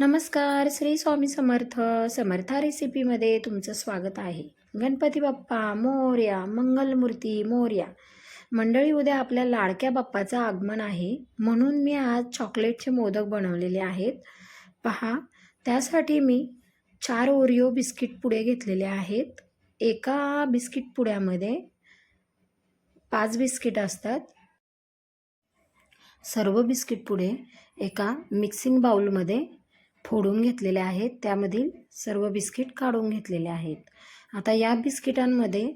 नमस्कार श्री स्वामी समर्थ. समर्था रेसिपीमध्ये तुमचं स्वागत आहे. गणपती बाप्पा मोर्या मंगलमूर्ती मोर्या. मंडळी उद्या आपल्या लाडक्या बाप्पाचं आगमन आहे. म्हणून मी आज चॉकलेटचे मोदक बनवलेले आहेत. पहा त्यासाठी मी चार ओरिओ बिस्किट पुडे घेतलेले आहेत. एका बिस्किट पुड्यामध्ये पाच बिस्किट असतात. सर्व बिस्किट पुडे एका मिक्सिंग बाउलमध्ये फोडून घेतलेले आहेत. त्यामधील सर्व बिस्किट काढून घेतलेले आहेत. आता या बिस्किटांमध्ये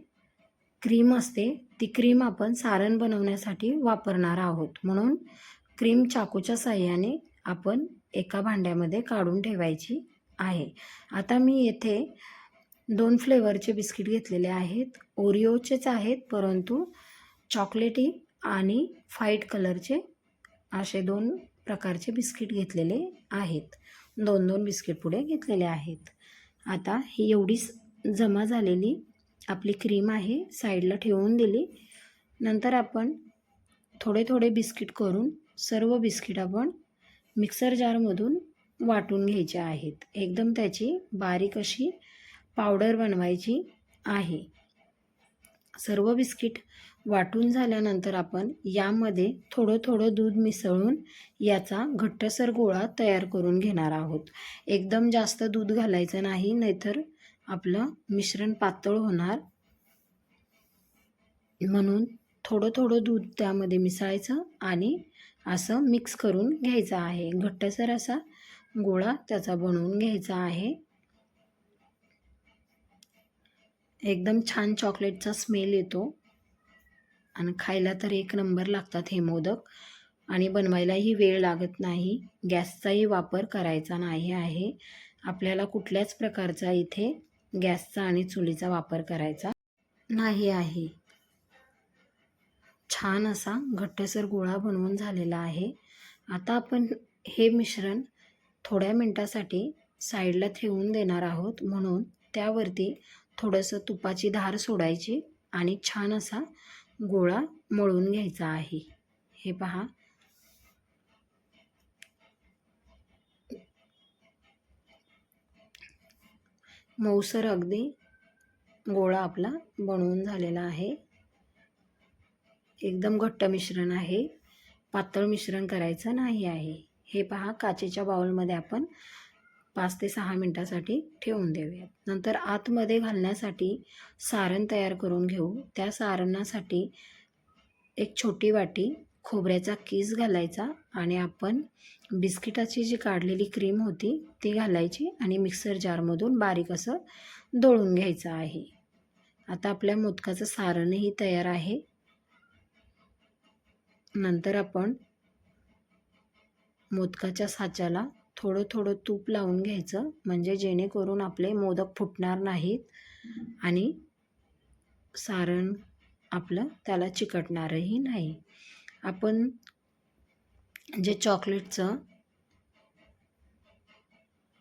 क्रीम असते. ती क्रीम आपण सारण बनवण्यासाठी वापरणार आहोत. म्हणून क्रीम चाकूच्या साह्याने आपण एका भांड्यामध्ये काढून ठेवायची आहे. आता मी येथे दोन फ्लेवरचे बिस्किट घेतलेले आहेत. ओरिओचेच आहेत परंतु चॉकलेटी आणि फाईट कलरचे असे दोन प्रकारचे बिस्किट घेतलेले आहेत. दोन दोन बिस्किट पुढे घेतलेले आहेत. आता ही एवढीच जमा झालेली आपली क्रीम आहे साईडला ठेवून दिली. नंतर आपण थोडे थोडे बिस्किट करून सर्व बिस्किट आपण मिक्सर जारमधून वाटून घ्यायचे आहेत. एकदम त्याची बारीक अशी पावडर बनवायची आहे. सर्व बिस्किट वाटून झाल्यानंतर आपण यामध्ये थोडं थोडं दूध मिसळून याचा घट्टसर गोळा तयार करून घेणार आहोत. एकदम जास्त दूध घालायचं नाही नाहीतर आपलं मिश्रण पातळ होणार. म्हणून थोडं थोडं दूध त्यामध्ये मिसळायचं आणि असं मिक्स करून घ्यायचं आहे. घट्टसर असा गोळा त्याचा बनवून घ्यायचा आहे. एकदम छान चॉकलेटचा स्मेल येतो. आणि खायला तर एक नंबर लागतात हे मोदक. आणि बनवायलाही वेळ लागत नाही. गॅसचाही वापर करायचा नाही आहे. आपल्याला कुठल्याच प्रकारचा इथे गॅसचा आणि चुलीचा वापर करायचा नाही आहे. छान असा घट्टसर गोळा बनवून झालेला आहे. आता आपण हे मिश्रण थोड्या मिनटासाठी साईडला ठेवून देणार आहोत. म्हणून त्यावरती थोडंसं तुपाची धार सोडायची आणि छान असा गोळा मळून घ्यायचा आहे. हे पहा. मऊसर अगदी गोळा आपला बनवून झालेला आहे. एकदम घट्ट मिश्रण आहे. पातळ मिश्रण करायचं नाही आहे. हे पहा काचेच्या बाउलमध्ये आपण पाच ते सहा मिनटासाठी ठेवून देऊयात नंतर आतमध्ये घालण्यासाठी सारण तयार करून घेऊ. त्या सारणासाठी एक छोटी वाटी खोबऱ्याचा किस घालायचा आणि आपण बिस्किटाची जी काढलेली क्रीम होती ती घालायची आणि मिक्सर जारमधून बारीक असं दळून घ्यायचं आहे. आता आपल्या मोदकाचं सारणही तयार आहे. नंतर आपण मोदकाच्या साच्याला थोडं थोडं तूप लावून घ्यायचं. म्हणजे जेणेकरून आपले मोदक फुटणार नाहीत आणि सारण आपलं त्याला चिकटणारही नाही. आपण जे चॉकलेटचं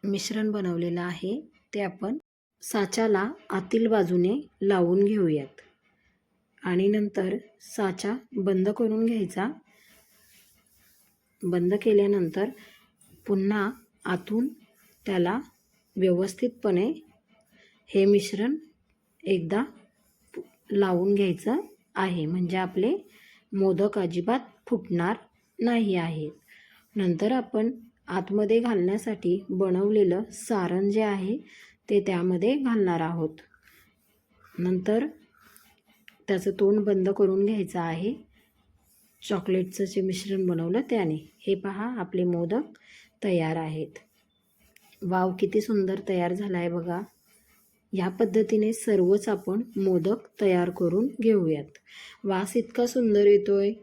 मिश्रण बनवलेलं आहे ते आपण साच्याला आतील बाजूने लावून घेऊयात. आणि नंतर साचा बंद करून घ्यायचा. बंद केल्यानंतर पुन्हा आतून त्याला व्यवस्थितपणे हे मिश्रण एकदा लावून घ्यायचं आहे. म्हणजे आपले मोदक अजिबात फुटणार नाही आहेत. नंतर आपण आतमध्ये घालण्यासाठी बनवलेलं सारण जे आहे ते त्यामध्ये घालणार आहोत. नंतर त्याचं तोंड बंद करून घ्यायचं आहे. चॉकलेटचं जे मिश्रण बनवलं त्याने. हे पहा आपले मोदक तयार आहेत. वाव किती सुंदर तयार झाला आहे बघा. ह्या पद्धतीने सर्वच आपण मोदक तयार करून घेऊयात. वास इतका सुंदर येतोय.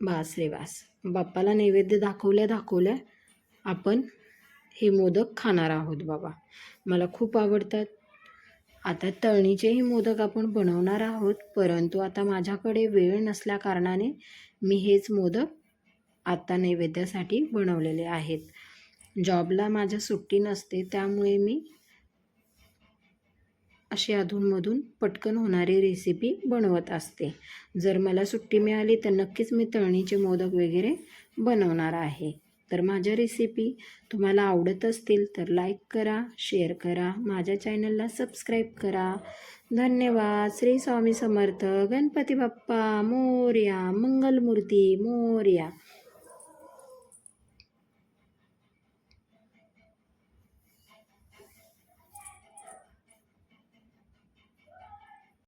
बास रे वास. बाप्पाला नैवेद्य दाखवल्या दाखवल्या आपण हे मोदक खाणार आहोत बाबा. मला खूप आवडतात. आता तळणीचेही मोदक आपण बनवणार आहोत परंतु आता माझ्याकडे वेळ नसल्या कारणाने मी हेच मोदक आत्ता नैवेद्यासाठी बनवलेले आहेत. जॉबला माझ्या सुट्टी नसते त्यामुळे मी अशी अधूनमधून पटकन होणारी रेसिपी बनवत असते. जर मला सुट्टी मिळाली तर नक्कीच मी तळणीचे मोदक वगैरे बनवणार आहे. तर माझ्या रेसिपी तुम्हाला आवडत असतील तर लाईक करा शेअर करा. माझ्या चॅनलला सबस्क्राईब करा. धन्यवाद. श्री स्वामी समर्थ. गणपती बाप्पा. मोर्या. मंगलमूर्ती. मोर्या.